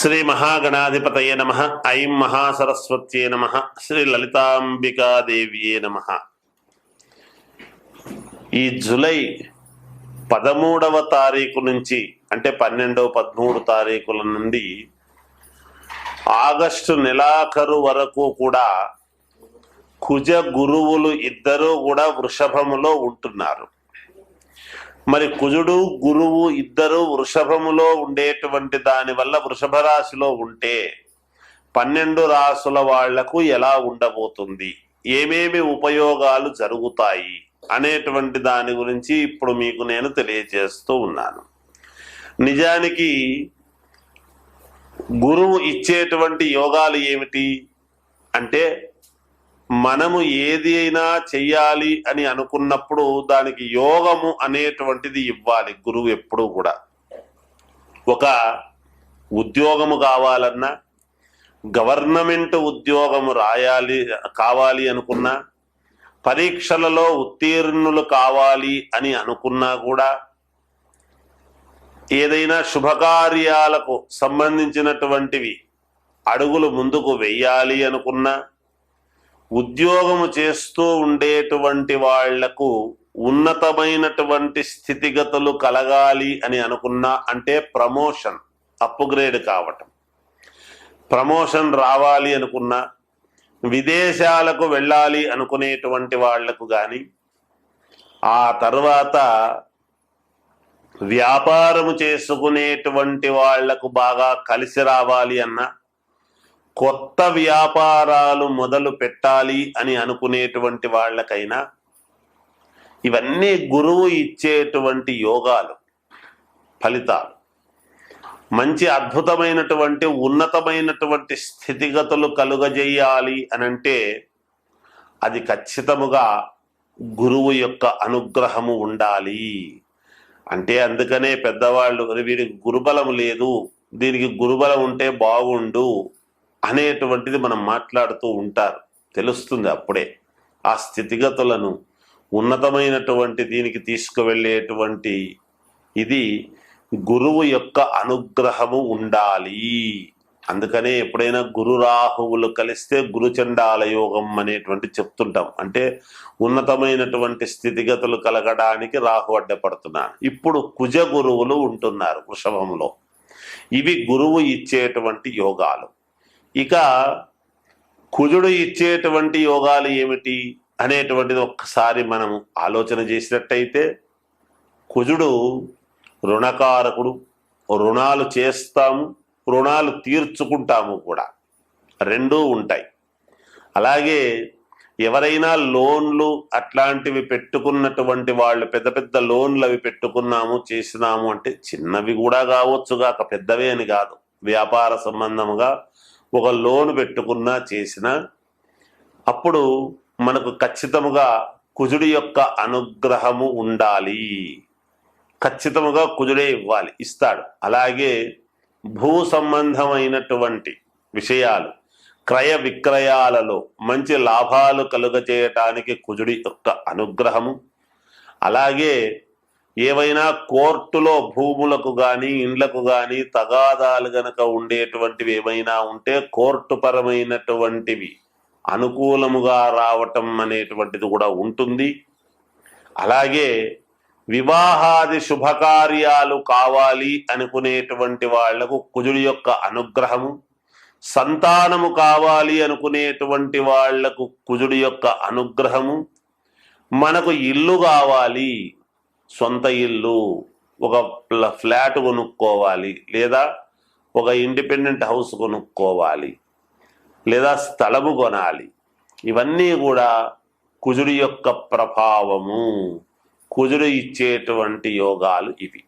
Shri మహాగణాధిపతయ నమ ఐం మహాసరస్వత్యే నమ శ్రీ లలితాంబికాదేవ్యే నమ. ఈ జులై పదమూడవ తారీఖు నుంచి అంటే పన్నెండవ పదమూడు తారీఖుల నుండి ఆగస్టు నెలాఖరు వరకు కూడా కుజ గురువులు ఇద్దరూ కూడా వృషభములో ఉంటున్నారు. మరి కుజుడు గురువు ఇద్దరు వృషభములో ఉండేటువంటి దాని వల్ల వృషభ రాశిలో ఉంటే పన్నెండు రాసుల వాళ్ళకు ఎలా ఉండబోతుంది? ఏమేమి ఉపయోగాలు జరుగుతాయి? అనేటువంటి దాని గురించి ఇప్పుడు మీకు నేను తెలియజేస్తూ ఉన్నాను. నిజానికి గురువు ఇచ్చేటువంటి యోగాలు ఏమిటి? అంటే మనము ఏది అయినా చెయ్యాలి అని అనుకున్నప్పుడు దానికి యోగము అనేటువంటిది ఇవ్వాలి గురువు ఎప్పుడూ కూడా. ఒక ఉద్యోగము కావాలన్నా గవర్నమెంట్ ఉద్యోగము రాయాలి కావాలి అనుకున్నా పరీక్షలలో ఉత్తీర్ణులు కావాలి అని అనుకున్నా కూడా ఏదైనా శుభకార్యాలకు సంబంధించినటువంటివి అడుగులు ముందుకు వెయ్యాలి అనుకున్నా ఉద్యోగము చేస్తూ ఉండేటువంటి వాళ్ళకు ఉన్నతమైనటువంటి స్థితిగతులు కలగాలి అని అనుకున్నా అంటే ప్రమోషన్ అప్గ్రేడ్ కావటం. ప్రమోషన్ రావాలి అనుకున్నా విదేశాలకు వెళ్ళాలి అనుకునేటువంటి వాళ్ళకు కానీ ఆ తర్వాత వ్యాపారము చేసుకునేటువంటి వాళ్ళకు బాగా కలిసి రావాలి అన్నా కొత్త వ్యాపారాలు మొదలు పెట్టాలి అని అనుకునేటువంటి వాళ్ళకైనా ఇవన్నీ గురువు ఇచ్చేటువంటి యోగాలు ఫలితాలు. మంచి అద్భుతమైనటువంటి ఉన్నతమైనటువంటి స్థితిగతులు కలుగజేయాలి అనంటే అది ఖచ్చితముగా గురువు యొక్క అనుగ్రహము ఉండాలి. అంటే అందుకనే పెద్దవాళ్ళు "అరే, వీడికి గురుబలం లేదు దీనికి గురుబలం ఉంటే బాగుండు అనేటువంటిది మనం మాట్లాడుతూ ఉంటారు. తెలుస్తుంది అప్పుడే. ఆ స్థితిగతులను ఉన్నతమైనటువంటి దీనికి తీసుకువెళ్ళేటువంటి ఇది గురువు యొక్క అనుగ్రహము ఉండాలి. అందుకనే ఎప్పుడైనా గురు రాహువులు కలిస్తే గురుచండాల యోగం అనేటువంటి చెప్తుంటాం. అంటే ఉన్నతమైనటువంటి స్థితిగతులు కలగడానికి రాహు అడ్డపడుతున్నాను ఇప్పుడు కుజ గురువులు ఉంటున్నారు వృషభంలో. ఇవి గురువు ఇచ్చేటువంటి యోగాలు. ఇక కుజుడు ఇచ్చేటువంటి యోగాలు ఏమిటి అనేటువంటిది ఒక్కసారి మనం ఆలోచన చేసినట్టయితే కుజుడు రుణకారకుడు రుణాలు చేస్తాము రుణాలు తీర్చుకుంటాము కూడా. రెండూ ఉంటాయి. అలాగే ఎవరైనా లోన్లు అట్లాంటివి పెట్టుకున్నటువంటి వాళ్ళు పెద్ద పెద్ద లోన్లు అవి పెట్టుకున్నాము చేసినాము అంటే చిన్నవి కూడా కావచ్చు కాక పెద్దవే అని కాదు. వ్యాపార సంబంధముగా ఒక లోన్ పెట్టుకున్నా చేసినా అప్పుడు మనకు ఖచ్చితముగా కుజుడి యొక్క అనుగ్రహము ఉండాలి. ఖచ్చితముగా కుజుడే ఇవ్వాలి ఇస్తాడు. అలాగే భూ సంబంధమైనటువంటి విషయాలు క్రయ విక్రయాలలో మంచి లాభాలు కలుగజేయటానికి కుజుడి యొక్క అనుగ్రహము అలాగే ఏవైనా కోర్టులో భూములకు కానీ ఇండ్లకు కానీ తగాదాలు గనక ఉండేటువంటివి ఏమైనా ఉంటే కోర్టు పరమైనటువంటివి అనుకూలముగా రావటం అనేటువంటిది కూడా ఉంటుంది. అలాగే వివాహాది శుభకార్యాలు కావాలి అనుకునేటువంటి వాళ్ళకు కుజుడి యొక్క అనుగ్రహము సంతానము కావాలి అనుకునేటువంటి వాళ్ళకు కుజుడి యొక్క అనుగ్రహము మనకు ఇల్లు కావాలి సొంత ఇల్లు ఒక ఫ్లాట్ కొనుక్కోవాలి లేదా ఒక ఇండిపెండెంట్ హౌస్ కొనుక్కోవాలి లేదా స్థలము కొనాలి. ఇవన్నీ కూడా కుజుడి యొక్క ప్రభావము. కుజుడు ఇచ్చేటువంటి యోగాలు ఇవి.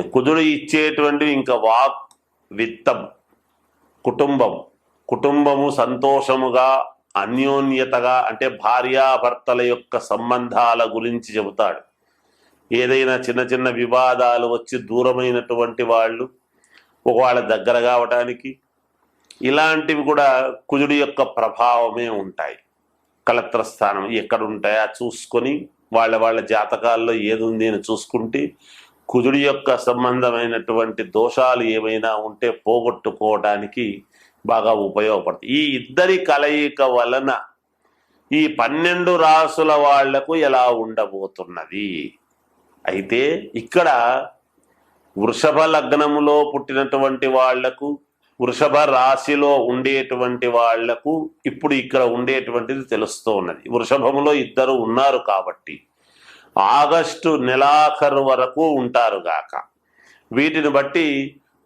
కుజుడు ఇచ్చేటువంటివి ఇంకా వాక్ విత్తం కుటుంబం. కుటుంబము సంతోషముగా అన్యోన్యతగా అంటే భార్యాభర్తల యొక్క సంబంధాల గురించి చెబుతాడు. ఏదైనా చిన్న చిన్న వివాదాలు వచ్చి దూరమైనటువంటి వాళ్ళు ఒకవేళ దగ్గర కావటానికి ఇలాంటివి కూడా కుజుడి యొక్క ప్రభావమే ఉంటాయి. కలత్ర స్థానం ఎక్కడుంటాయో చూసుకొని వాళ్ళ వాళ్ళ జాతకాల్లో ఏది ఉంది అని చూసుకుంటే కుజుడి యొక్క సంబంధమైనటువంటి దోషాలు ఏమైనా ఉంటే పోగొట్టుకోవడానికి బాగా ఉపయోగపడుతుంది ఈ ఇద్దరి కలయిక వలన ఈ పన్నెండు రాసుల వాళ్ళకు ఎలా ఉండబోతున్నది? అయితే ఇక్కడ వృషభ లగ్నములో పుట్టినటువంటి వాళ్ళకు వృషభ రాశిలో ఉండేటువంటి వాళ్ళకు ఇప్పుడు ఇక్కడ ఉండేటువంటిది తెలుస్తూ ఉన్నది. వృషభములో ఇద్దరు ఉన్నారు కాబట్టి ఆగస్టు నెలాఖరు వరకు ఉంటారు గాక. వీటిని బట్టి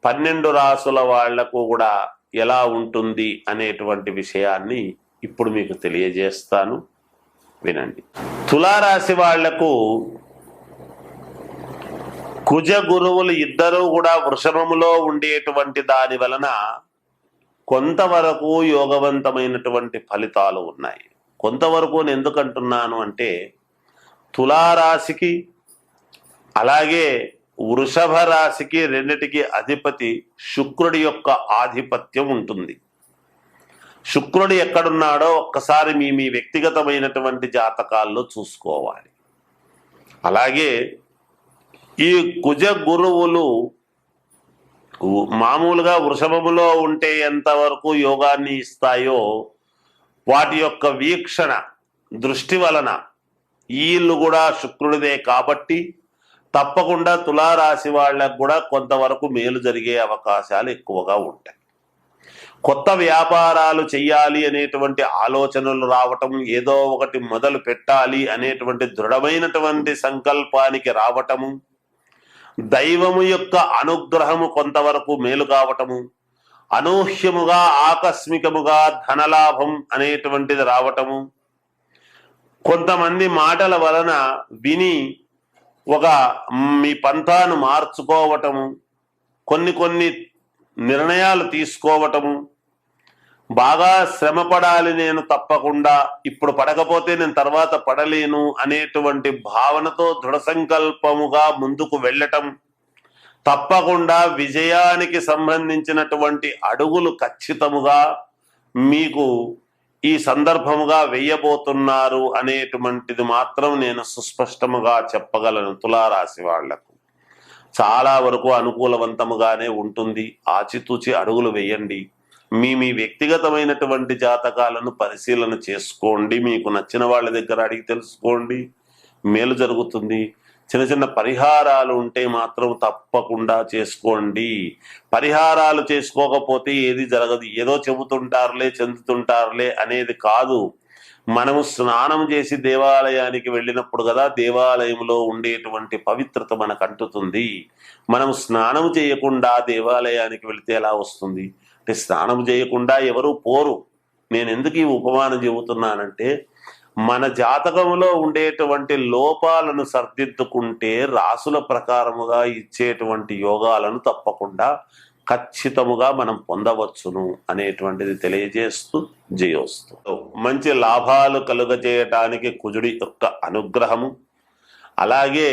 పన్నెండు రాసుల వాళ్ళకు కూడా ఎలా ఉంటుంది అనేటువంటి విషయాన్ని ఇప్పుడు మీకు తెలియజేస్తాను. వినండి. తులారాశి వాళ్ళకు కుజ గురువులు ఇద్దరూ కూడా వృషభములో ఉండేటువంటి దాని వలన కొంతవరకు యోగవంతమైనటువంటి ఫలితాలు ఉన్నాయి. కొంతవరకు నేను ఎందుకంటున్నాను అంటే తులారాశికి అలాగే వృషభ రాశికి రెండిటికి అధిపతి శుక్రుడి యొక్క ఆధిపత్యం ఉంటుంది. శుక్రుడు ఎక్కడున్నాడో ఒక్కసారి మీ మీ వ్యక్తిగతమైనటువంటి జాతకాల్లో చూసుకోవాలి. అలాగే ఈ కుజ గురువులు మామూలుగా వృషభములో ఉంటే ఎంతవరకు యోగాన్ని ఇస్తాయో వాటి యొక్క వీక్షణ దృష్టి వలన ఈళ్ళు కూడా శుక్రుడిదే కాబట్టి తప్పకుండా తులారాశి వాళ్ళకు కూడా కొంతవరకు మేలు జరిగే అవకాశాలు ఎక్కువగా ఉంటాయి. కొత్త వ్యాపారాలు చెయ్యాలి అనేటువంటి ఆలోచనలు రావటం ఏదో ఒకటి మొదలు పెట్టాలి అనేటువంటి దృఢమైనటువంటి సంకల్పానికి రావటము దైవము యొక్క అనుగ్రహము కొంతవరకు మేలు కావటము అనూహ్యముగా ఆకస్మికముగా ధనలాభం అనేటువంటిది రావటము. కొంతమంది మాటల వలన విని ఒక మీ పంతాను మార్చుకోవటము కొన్ని కొన్ని నిర్ణయాలు తీసుకోవటము బాగా శ్రమ పడాలి నేను తప్పకుండా. ఇప్పుడు పడకపోతే నేను తర్వాత పడలేను అనేటువంటి భావనతో దృఢ సంకల్పముగా ముందుకు వెళ్ళటం తప్పకుండా విజయానికి సంబంధించినటువంటి అడుగులు ఖచ్చితముగా మీకు ఈ సందర్భముగా వెయ్యబోతున్నారు అనేటువంటిది మాత్రం నేను సుస్పష్టముగా చెప్పగలను తులారాశి వాళ్ళకు. చాలా వరకు అనుకూలవంతముగానే ఉంటుంది. ఆచితూచి అడుగులు వేయండి. మీ మీ వ్యక్తిగతమైనటువంటి జాతకాలను పరిశీలన చేసుకోండి. మీకు నచ్చిన వాళ్ళ దగ్గర అడిగి తెలుసుకోండి. మేలు జరుగుతుంది. చిన్న చిన్న పరిహారాలు ఉంటే మాత్రం తప్పకుండా చేసుకోండి. పరిహారాలు చేసుకోకపోతే ఏది జరగదు. ఏదో చెబుతుంటారులే చెందుతుంటారులే అనేది కాదు. మనము స్నానం చేసి దేవాలయానికి వెళ్ళినప్పుడు కదా దేవాలయంలో ఉండేటువంటి పవిత్రత మనకు అంటుతుంది. మనం స్నానం చేయకుండా దేవాలయానికి వెళితే ఎలా వస్తుంది? అంటే స్నానం చేయకుండా ఎవరు పోరు. నేను ఎందుకు ఈ ఉపమానం చెబుతున్నానంటే మన జాతకంలో ఉండేటువంటి లోపాలను సర్దిద్దుకుంటే రాసుల ప్రకారముగా ఇచ్చేటువంటి యోగాలను తప్పకుండా ఖచ్చితముగా మనం పొందవచ్చును అనేటువంటిది తెలియజేస్తూ జయోస్తు. మంచి లాభాలు కలుగజేయటానికి కుజుడి యొక్క అనుగ్రహము. అలాగే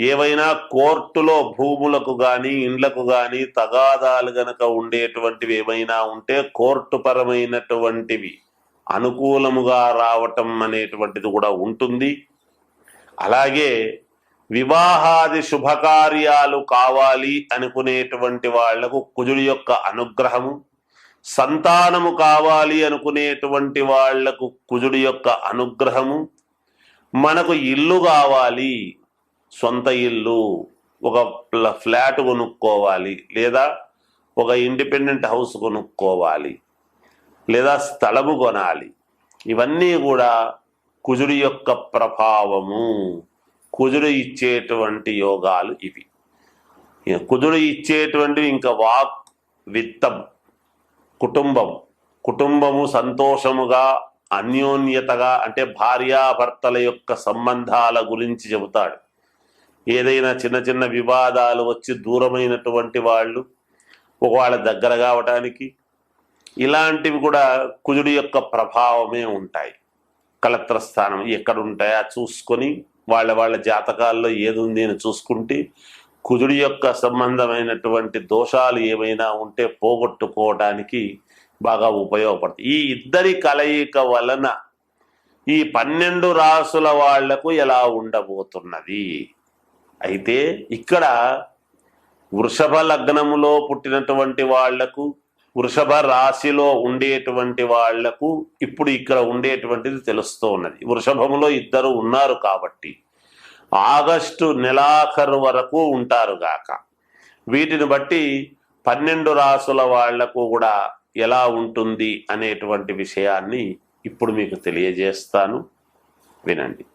ఏవైనా కోర్టులో భూములకు కానీ ఇండ్లకు కానీ తగాదాలు గనక ఉండేటువంటివి ఏమైనా ఉంటే కోర్టు పరమైనటువంటివి అనుకూలముగా రావటం అనేటువంటిది కూడా ఉంటుంది. అలాగే వివాహాది శుభకార్యాలు కావాలి అనుకునేటువంటి వాళ్ళకు కుజుడి యొక్క అనుగ్రహము సంతానము కావాలి అనుకునేటువంటి వాళ్ళకు కుజుడి యొక్క అనుగ్రహము మనకు ఇల్లు కావాలి సొంత ఇల్లు ఒక ఫ్లాట్ కొనుక్కోవాలి లేదా ఒక ఇండిపెండెంట్ హౌస్ కొనుక్కోవాలి లేదా స్థలము కొనాలి. ఇవన్నీ కూడా కుజుడి యొక్క ప్రభావము. కుజుడు ఇచ్చేటువంటి యోగాలు ఇవి. కుదురు కుజుడు ఇచ్చేటువంటివి ఇంకా వాక్ విత్తం కుటుంబం. కుటుంబము సంతోషముగా అన్యోన్యతగా అంటే భార్యాభర్తల యొక్క సంబంధాల గురించి చెబుతాడు. ఏదైనా చిన్న చిన్న వివాదాలు వచ్చి దూరమైనటువంటి వాళ్ళు ఒకవేళ దగ్గర కావటానికి ఇలాంటివి కూడా కుజుడి యొక్క ప్రభావమే ఉంటాయి. కలత్రస్థానం స్థానం ఎక్కడ ఉంటాయో చూసుకొని వాళ్ళ వాళ్ళ జాతకాల్లో ఏదుంది అని చూసుకుంటే కుజుడి యొక్క సంబంధమైనటువంటి దోషాలు ఏమైనా ఉంటే పోగొట్టుకోవడానికి బాగా ఉపయోగపడుతుంది ఈ ఇద్దరి కలయిక వలన ఈ పన్నెండు రాసుల వాళ్ళకు ఎలా ఉండబోతున్నది? అయితే ఇక్కడ వృషభ లగ్నములో పుట్టినటువంటి వాళ్ళకు వృషభ రాశిలో ఉండేటువంటి వాళ్ళకు ఇప్పుడు ఇక్కడ ఉండేటువంటిది తెలుస్తూ ఉన్నది. వృషభములో ఇద్దరు ఉన్నారు కాబట్టి ఆగస్టు నెలాఖరు వరకు ఉంటారుగాక వీటిని బట్టి పన్నెండు రాసుల వాళ్ళకు కూడా ఎలా ఉంటుంది అనేటువంటి విషయాన్ని ఇప్పుడు మీకు తెలియజేస్తాను. వినండి.